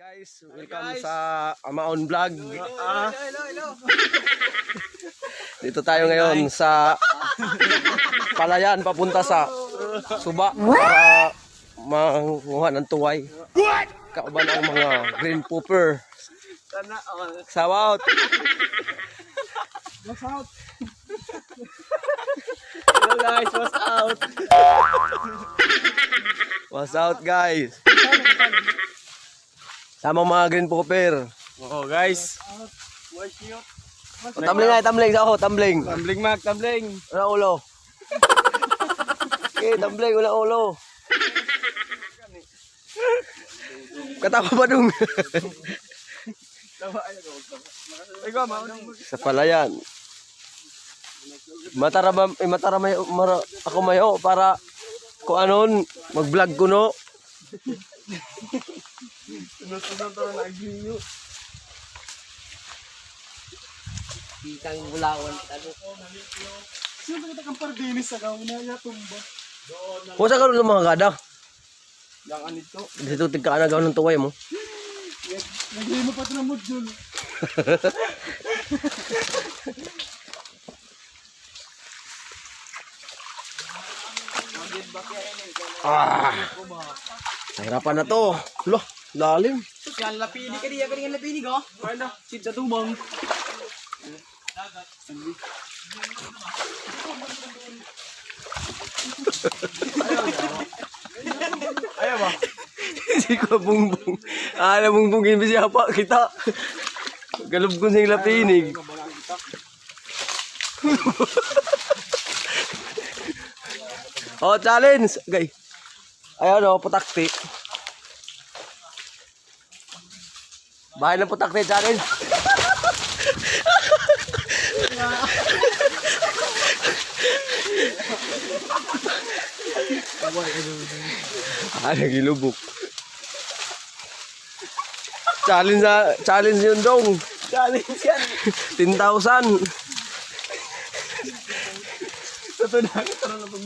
guys, welcome sa Amaon Vlog. Ah, dito tayo ngayon sa Palayan papunta sa Suba para manguha ng tuway. Kauban ang mga green pooper. Sana all. Sawat. What's out? Hello guys, what's out? What's out guys? Sama mga green pooper. Oo guys. O, Tumbling nga, tumbling sa ako, tumbling. Tumbling Mac, tumbling. Wala ulo. Okay, tumbling, wala ulo. Katawa pa dong. Sa palayan. Matara ba, eh, matara may, mara, ako mayo para kung anon, mag-vlog ko no. Sunod-sunod to na aglinyo. Kitang bulawan. Sino ba kita kang pardinis sa kauna niya tumba? Kung sa karoon ng mga gada, Yang anito. dito tigka na gawin ng tuway mo. Naglimo pa ng module. Ah, nahirapan na to. Loh, lalim. Yan, lapini ka diya, kanina lapini ko. Ano? Sid sa tubang. Ayaw ba? si ko bungbong. Ah, na bungbong gini siya pa kita. Galub ko sa lapinig. oh, challenge. Gay. Ayan o, putakti. Bahay ng putakti, challenge. ah, nagilubok. Challenge na, challenge yun dong. Challenge yan. 10,000. Sa to na, ito na pag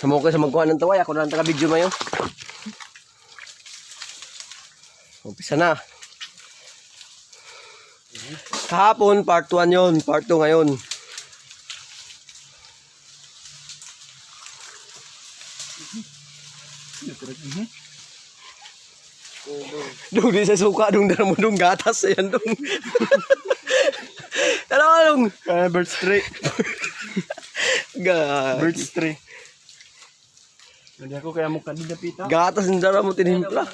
Samo ko sa magkuha ng tuway, ako na lang taga-video mayo. Umpisa na. Kahapon, part 1 yon part 2 ngayon. Dung di sa suka, dung dala mo dung gatas yan dung. Dalawa dung. Birds tree. Birds tree. Hindi ako kaya mukha di dapita. gatas yung dala mo tinimpla.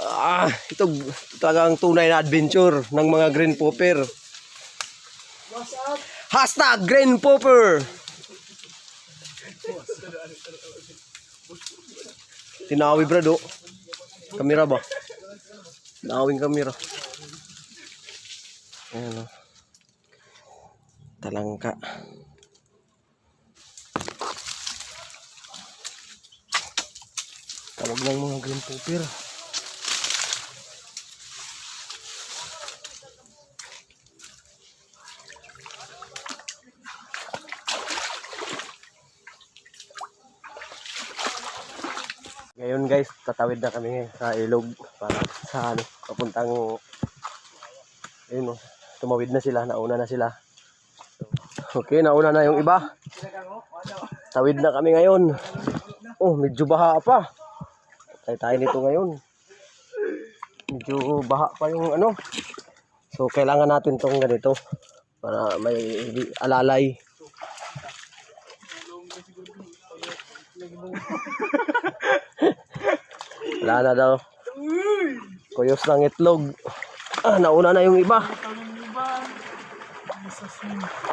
Ah, ito talagang tunay na adventure ng mga green popper. What's up? Hashtag green popper. Tinawi brado. Kamera ba? Tinawing kamera. Ayan o. Talangka. Tawag ng mga green popper. Ngayon guys, tatawid na kami sa ilog para sa ano, papuntang ayun oh, tumawid na sila, nauna na sila. Okay, nauna na yung iba. Tawid na kami ngayon. Oh, medyo baha pa. Tayo tayo nito ngayon. Medyo baha pa yung ano. So, kailangan natin tong ganito para may alalay. Wala na daw. Kuyos ng itlog. Ah, nauna na yung iba.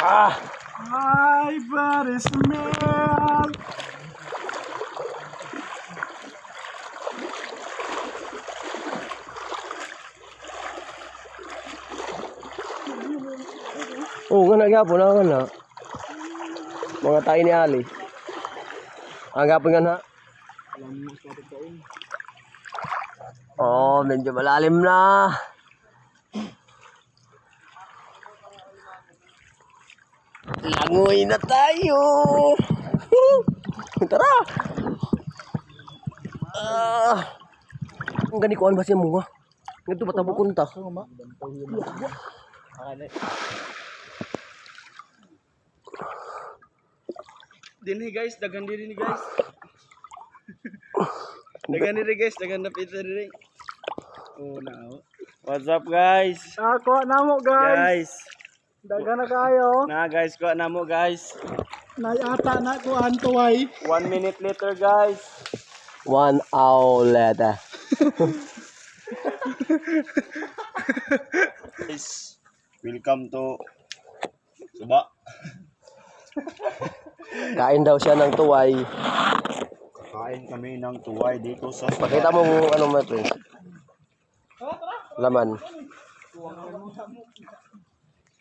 Ah, My body smell. Oo nga na gapon na. Mga tayo ni Ali. Ang gapon nga na. Oh, medyo malalim na. Langoy na tayo! Tara! Ah! Ang gani ko, ano ba siya ha? Nga ba tabo kunta? Dini guys, dagan diri ni guys. dagan diri guys, dagan na pizza diri. Oh, now. What's up guys? Ako na mo guys. Guys, Daga na kayo. na guys, ko na mo guys. Nayata na ko antuway. One minute later guys. One hour later. guys. Welcome to Suba. Kain daw siya ng tuway. Kain kami ng tuway dito sa Pakita mo kung ano mo ito. Laman.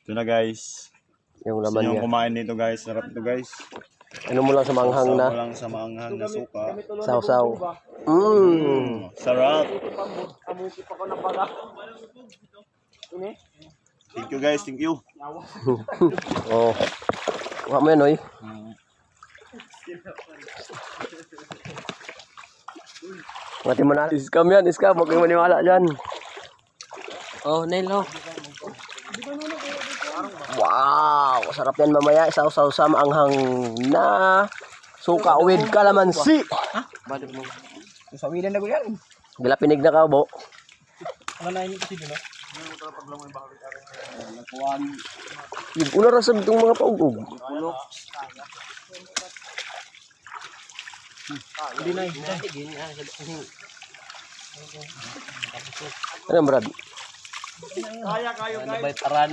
Ito na guys. Yung laman niya. kumain nito guys. Sarap ito guys. Ano mo lang sa manghang na. mo lang sa maanghang na suka. Sausaw. Mmm. Mm, sarap. Thank you guys. Thank you. Oh. Wala mo yan, oy. Ngati mo na. Iskam yan, iskam. Huwag kayong maniwala dyan. Oh, nail, no. Wow! Sarap yan mamaya. Isaw-saw sa maanghang na suka with kalamansi. Balik mo. Sa wilan na ko yan. Gila pinig na ka, bo. Ano na ini kasi dito? Yung una rasab itong mga paugog. Hindi na. Ano, Brad? Kaya kayo guys. Bay paran.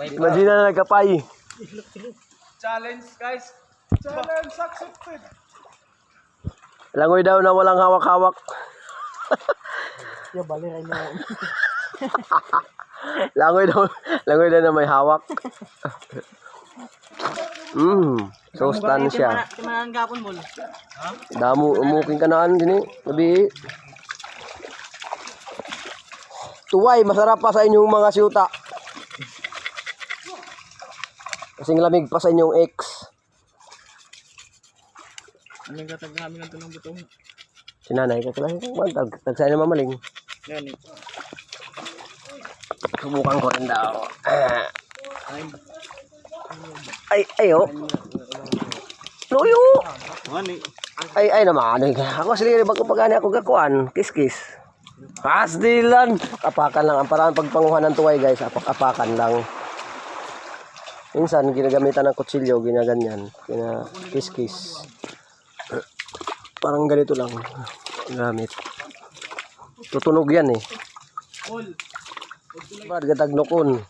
Imagine na nagkapay. Challenge guys. Challenge accepted. Langoy daw na walang hawak-hawak. Ya bali ray mo. Langoy daw, langoy daw na may hawak. Mm, so siya. Timanan gapon mo. Damo umuking kanaan din eh. Gabi. Tuway, masarap pa sa inyong mga siyuta. Kasing lamig pa sa inyong ex. Anong gatag namin ng tunong butong? Sinanay ka kailangan kang mantag. Tagsaya na mamaling. Yan eh. Subukan ko rin daw. Ay, ayo. Luyo. Mani. Ay, ay naman. Ay, Ako sila bago pagani ako gakuan. Kiss-kiss. Pasdilan. Apakan lang. Ang parang pagpanguhan ng tuway guys. Apak-apakan lang. Minsan, ginagamitan ng kutsilyo, ginaganyan. Kina kiss-kiss. Parang ganito lang. Gamit. Tutunog yan eh. Ba't gatag nukon?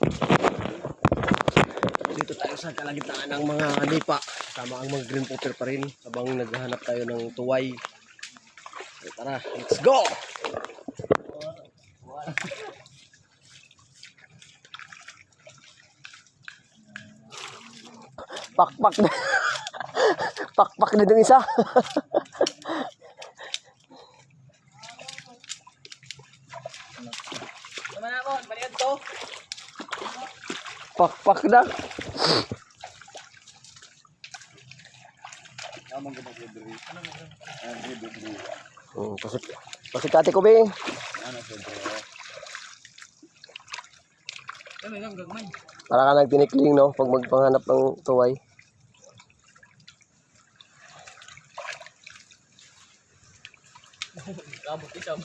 Dito tayo sa kalagitnaan ng mga lipa. Tama ang mga green popper pa rin habang naghahanap tayo ng tuway. So, tara, let's go! Pakpak na. Pakpak na itong isa. Naman ako, balikan to. Pakpak na. Hmm, pasik, pasikati ko, be. Ano yung gagmay? Para ka nagtinikling, no? Pag magpanghanap ng tuway. Kabot isang.